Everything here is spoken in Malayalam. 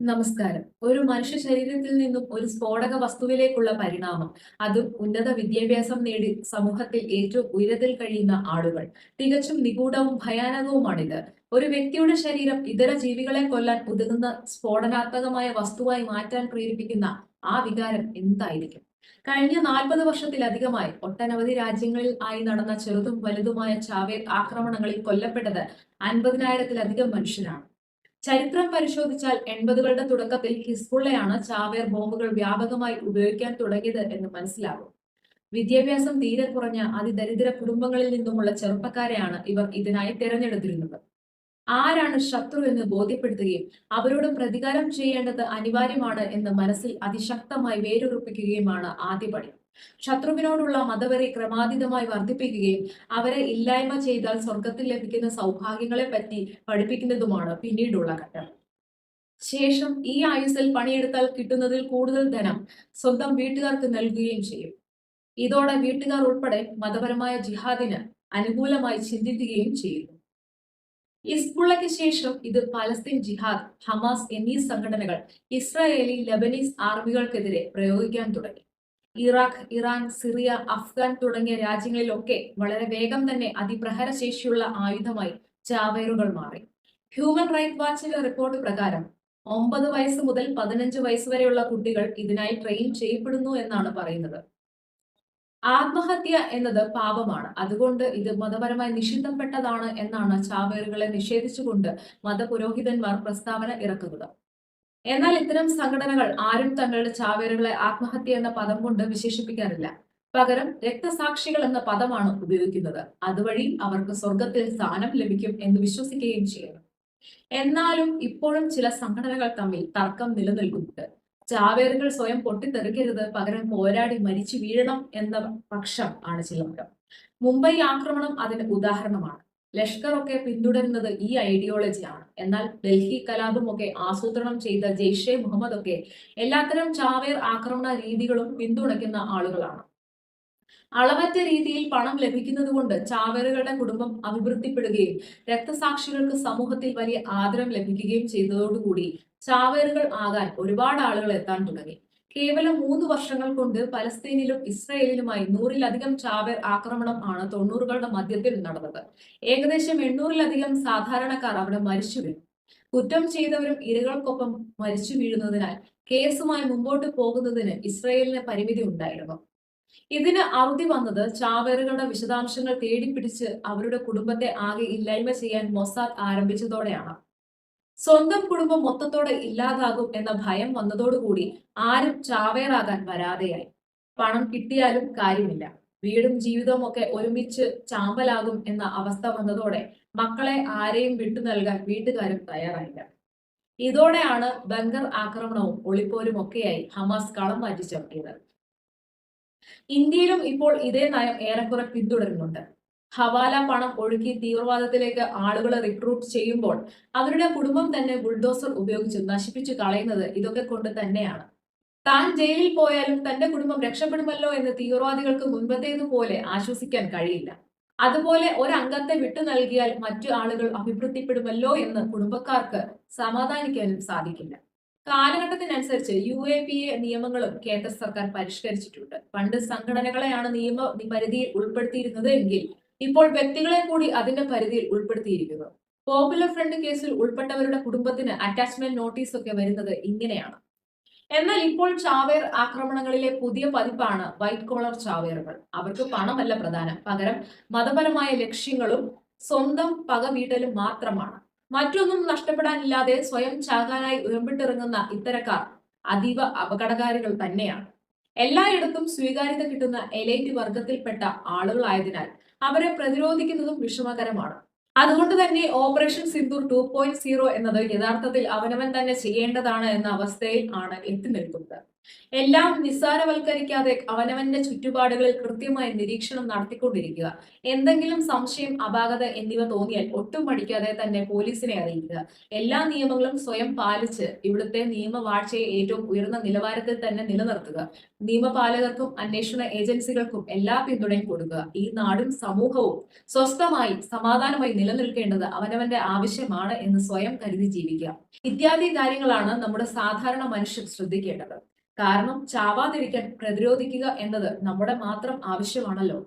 നമസ്കാരം. ഒരു മനുഷ്യ ശരീരത്തിൽ നിന്നും ഒരു സ്ഫോടക വസ്തുവിലേക്കുള്ള പരിണാമം അതും ഉന്നത വിദ്യാഭ്യാസം നേടി സമൂഹത്തിൽ ഏറ്റവും ഉയരത്തിൽ കഴിയുന്ന ആളുകൾ. തികച്ചും നിഗൂഢവും ഭയാനകവുമാണിത്. ഒരു വ്യക്തിയുടെ ശരീരം ഇതര ജീവികളെ കൊല്ലാൻ ഉതകുന്ന സ്ഫോടനാത്മകമായ വസ്തുവായി മാറ്റാൻ പ്രേരിപ്പിക്കുന്ന ആ വികാരം എന്തായിരിക്കും? കഴിഞ്ഞ നാൽപ്പത് വർഷത്തിലധികമായി ഒട്ടനവധി രാജ്യങ്ങളിൽ ആയി നടന്ന ചെറുതും വലുതുമായ ചാവേർ ആക്രമണങ്ങളിൽ കൊല്ലപ്പെട്ടത് അൻപതിനായിരത്തിലധികം മനുഷ്യരാണ്. ചരിത്രം പരിശോധിച്ചാൽ എൺപതുകളുടെ തുടക്കത്തിൽ ഹിസ്ബുള്ളയാണ് ചാവേർ ബോംബുകൾ വ്യാപകമായി ഉപയോഗിക്കാൻ തുടങ്ങിയത് എന്ന് മനസ്സിലാകും. വിദ്യാഭ്യാസം തീരെ കുറഞ്ഞ അതിദരിദ്ര കുടുംബങ്ങളിൽ നിന്നുമുള്ള ചെറുപ്പക്കാരെയാണ് ഇവർ ഇതിനായി തിരഞ്ഞെടുത്തിരുന്നത്. ആരാണ് ശത്രു എന്ന് ബോധ്യപ്പെടുത്തുകയും അവരോട് പ്രതികാരം ചെയ്യേണ്ടത് അനിവാര്യമാണ് എന്ന് മനസ്സിൽ അതിശക്തമായി വേരുറപ്പിക്കുകയുമാണ് ആദ്യപടി ശത്രുവിനോടുള്ള മതവെറി ക്രമാതീതമായി വർദ്ധിപ്പിക്കുകയും അവരെ ഇല്ലായ്മ ചെയ്താൽ സ്വർഗത്തിൽ ലഭിക്കുന്ന സൗഭാഗ്യങ്ങളെ പറ്റി പഠിപ്പിക്കുന്നതുമാണ് പിന്നീടുള്ള ഘട്ടം. ശേഷം ഈ ആയുസിൽ പണിയെടുത്താൽ കിട്ടുന്നതിൽ കൂടുതൽ ധനം സ്വന്തം വീട്ടുകാർക്ക് നൽകുകയും ചെയ്യും. ഇതോടെ വീട്ടുകാർ ഉൾപ്പെടെ മതപരമായ ജിഹാദിന് അനുകൂലമായി ചിന്തിക്കുകയും ചെയ്യുന്നു. ഇസ്ബുള്ളയ്ക്ക് ശേഷം ഇത് പലസ്തീൻ ജിഹാദ് ഹമാസ് എന്നീ സംഘടനകൾ ഇസ്രായേലി ലബനീസ് ആർമികൾക്കെതിരെ പ്രയോഗിക്കാൻ തുടങ്ങി. ഇറാഖ് ഇറാൻ സിറിയ അഫ്ഗാൻ തുടങ്ങിയ രാജ്യങ്ങളിലൊക്കെ വളരെ വേഗം തന്നെ അതിപ്രഹര ശേഷിയുള്ള ആയുധമായി ചാവേറുകൾ മാറി. ഹ്യൂമൻ റൈറ്റ് വാച്ചിന്റെ റിപ്പോർട്ട് പ്രകാരം ഒമ്പത് വയസ്സ് മുതൽ പതിനഞ്ച് വയസ്സ് വരെയുള്ള കുട്ടികൾ ഇതിനായി ട്രെയിൻ ചെയ്യപ്പെടുന്നു എന്നാണ് പറയുന്നത്. ആത്മഹത്യ എന്നത് പാപമാണ്. അതുകൊണ്ട് ഇത് മതപരമായി നിഷിദ്ധപ്പെട്ടതാണ് എന്നാണ് ചാവേറുകളെ നിഷേധിച്ചുകൊണ്ട് മതപുരോഹിതന്മാർ പ്രസ്താവന ഇറക്കുന്നത്. എന്നാൽ ഇത്തരം സംഘടനകൾ ആരും തങ്ങളുടെ ചാവേറുകളെ ആത്മഹത്യ എന്ന പദം കൊണ്ട് വിശേഷിപ്പിക്കാറില്ല. പകരം രക്തസാക്ഷികൾ എന്ന പദമാണ് ഉപയോഗിക്കുന്നത്. അതുവഴി അവർക്ക് സ്വർഗത്തിൽ സ്ഥാനം ലഭിക്കും എന്ന് വിശ്വസിക്കുകയും ചെയ്യുന്നു. എന്നാലും ഇപ്പോഴും ചില സംഘടനകൾ തമ്മിൽ തർക്കം നിലനിൽക്കുന്നുണ്ട്. ചാവേറുകൾ സ്വയം പൊട്ടിത്തെറിക്കരുത് പകരം പോരാടി മരിച്ചു വീഴണം എന്ന പക്ഷം ആണ് ചിലർക്ക്. മുംബൈ ആക്രമണം അതിന് ഉദാഹരണമാണ്. ലഷ്കർ ഒക്കെ പിന്തുടരുന്നത് ഈ ഐഡിയോളജിയാണ് എന്നാൽ ഡൽഹി കലാപം ഒക്കെ ആസൂത്രണം ചെയ്ത ജെയ്ഷെ മുഹമ്മദ് ഒക്കെ എല്ലാത്തരം ചാവേർ ആക്രമണ രീതികളും പിന്തുണയ്ക്കുന്ന ആളുകളാണ്. അളവറ്റ രീതിയിൽ പണം ലഭിക്കുന്നത് കൊണ്ട് ചാവേറുകളുടെ കുടുംബം അഭിവൃദ്ധിപ്പെടുകയും രക്തസാക്ഷികൾക്ക് സമൂഹത്തിൽ വലിയ ആദരം ലഭിക്കുകയും ചെയ്തതോടുകൂടി ചാവേറുകൾ ആകാൻ ഒരുപാട് ആളുകൾ എത്താൻ തുടങ്ങി. കേവലം മൂന്ന് വർഷങ്ങൾ കൊണ്ട് പലസ്തീനിലും ഇസ്രയേലിലുമായി നൂറിലധികം ചാവേർ ആക്രമണം ആണ് തൊണ്ണൂറുകളുടെ മധ്യത്തിൽ നടന്നത്. ഏകദേശം എണ്ണൂറിലധികം സാധാരണക്കാർ അവിടെ മരിച്ചു വീണു. കുറ്റം ചെയ്തവരും ഇരകൾക്കൊപ്പം മരിച്ചു വീഴുന്നതിനാൽ കേസുമായി മുമ്പോട്ട് പോകുന്നതിന് ഇസ്രയേലിന് പരിമിതി ഉണ്ടായിരുന്നു. ഇതിന് അറുതി വന്നത് ചാവേറുകളുടെ വിശദാംശങ്ങൾ തേടിപ്പിടിച്ച് അവരുടെ കുടുംബത്തെ ആകെ ഇല്ലായ്മ ചെയ്യാൻ മൊസാദ് ആരംഭിച്ചതോടെയാണ്. സ്വന്തം കുടുംബം മൊത്തത്തോടെ ഇല്ലാതാകും എന്ന ഭയം വന്നതോടുകൂടി ആരും ചാവേറാകാൻ വരാതെയായി. പണം കിട്ടിയാലും കാര്യമില്ല. വീടും ജീവിതവും ഒക്കെ ഒരുമിച്ച് ചാമ്പലാകും എന്ന അവസ്ഥ വന്നതോടെ മക്കളെ ആരെയും വിട്ടു നൽകാൻ വീട്ടുകാരും തയ്യാറായില്ല. ഇതോടെയാണ് ബംഗർ ആക്രമണവും ഒളിപ്പോരും ഒക്കെയായി ഹമാസ് കളം മാറ്റി ചവിട്ടിയത്. ഇന്ത്യയിലും ഇപ്പോൾ ഇതേ നയം ഏറെക്കുറെ പിന്തുടരുന്നുണ്ട്. ഹവാല പണം ഒഴുക്കി തീവ്രവാദത്തിലേക്ക് ആളുകളെ റിക്രൂട്ട് ചെയ്യുമ്പോൾ അവരുടെ കുടുംബം തന്നെ ബുൾഡോസർ ഉപയോഗിച്ച് നശിപ്പിച്ചു കളയുന്നത് ഇതൊക്കെ കൊണ്ട് തന്നെയാണ്. താൻ ജയിലിൽ പോയാലും തന്റെ കുടുംബം രക്ഷപ്പെടുമല്ലോ എന്ന് തീവ്രവാദികൾക്ക് മുൻപത്തേതുപോലെ ആശ്വസിക്കാൻ കഴിയില്ല. അതുപോലെ ഒരംഗത്തെ വിട്ടു നൽകിയാൽ മറ്റു ആളുകൾ അഭിവൃദ്ധിപ്പെടുമല്ലോ എന്ന് കുടുംബക്കാർക്ക് സമാധാനിക്കാനും സാധിക്കില്ല. കാലഘട്ടത്തിനനുസരിച്ച് യു എ പി എ നിയമങ്ങളും കേന്ദ്ര സർക്കാർ പരിഷ്കരിച്ചിട്ടുണ്ട്. പണ്ട് സംഘടനകളെയാണ് നിയമ പരിധിയിൽ ഉൾപ്പെടുത്തിയിരുന്നത് എങ്കിൽ ഇപ്പോൾ വ്യക്തികളെ കൂടി അതിന്റെ പരിധിയിൽ ഉൾപ്പെടുത്തിയിരിക്കുന്നു. പോപ്പുലർ ഫ്രണ്ട് കേസിൽ ഉൾപ്പെട്ടവരുടെ കുടുംബത്തിന് അറ്റാച്ച്മെന്റ് നോട്ടീസ് ഒക്കെ വരുന്നത് ഇങ്ങനെയാണ്. എന്നാൽ ഇപ്പോൾ ചാവേർ ആക്രമണങ്ങളിലെ പുതിയ പതിപ്പാണ് വൈറ്റ് കോളർ ചാവേറുകൾ. അവർക്ക് പണമല്ല പ്രധാനം. പകരം മതപരമായ ലക്ഷ്യങ്ങളും സ്വന്തം പക വീട്ടലും മാത്രമാണ്. മറ്റൊന്നും നഷ്ടപ്പെടാനില്ലാതെ സ്വയം ചാകാനായി ഉയർന്നിട്ടിറങ്ങുന്ന ഇത്തരക്കാർ അതീവ അപകടകാരികൾ തന്നെയാണ്. എല്ലായിടത്തും സ്വീകാര്യത കിട്ടുന്ന എലൈറ്റ് വർഗത്തിൽപ്പെട്ട ആളുകളായതിനാൽ അവരെ പ്രതിരോധിക്കുന്നതും വിഷമകരമാണ്. അതുകൊണ്ട് തന്നെ operation Sindoor two point zero എന്നത് യഥാർത്ഥത്തിൽ അവനവൻ തന്നെ ചെയ്യേണ്ടതാണ് എന്ന അവസ്ഥയിൽ ആണ് എത്തി നിൽക്കുന്നത്. എല്ലാം നിസ്സാരവൽക്കരിക്കാതെ അവനവന്റെ ചുറ്റുപാടുകളിൽ കൃത്യമായ നിരീക്ഷണം നടത്തിക്കൊണ്ടിരിക്കുക. എന്തെങ്കിലും സംശയം അപാകത എന്നിവ തോന്നിയാൽ ഒട്ടും മടിക്കാതെ തന്നെ പോലീസിനെ അറിയിക്കുക. എല്ലാ നിയമങ്ങളും സ്വയം പാലിച്ച് ഇവിടുത്തെ നിയമവാഴ്ചയെ ഏറ്റവും ഉയർന്ന നിലവാരത്തിൽ തന്നെ നിലനിർത്തുക. നിയമപാലകർക്കും അന്വേഷണ ഏജൻസികൾക്കും എല്ലാ പിന്തുണയും കൊടുക്കുക. ഈ നാടും സമൂഹവും സ്വസ്ഥമായി സമാധാനമായി നിലനിൽക്കേണ്ടത് അവനവന്റെ ആവശ്യമാണ് എന്ന് സ്വയം കരുതി ജീവിക്കുക. ഇത്യാദി കാര്യങ്ങളാണ് നമ്മുടെ സാധാരണ മനുഷ്യർ ശ്രദ്ധിക്കേണ്ടത്. കാരണം ചാവാതിരിക്കാൻ പ്രതിരോധിക്കുക എന്നത് നമ്മുടെ മാത്രം ആവശ്യമാണല്ലോ.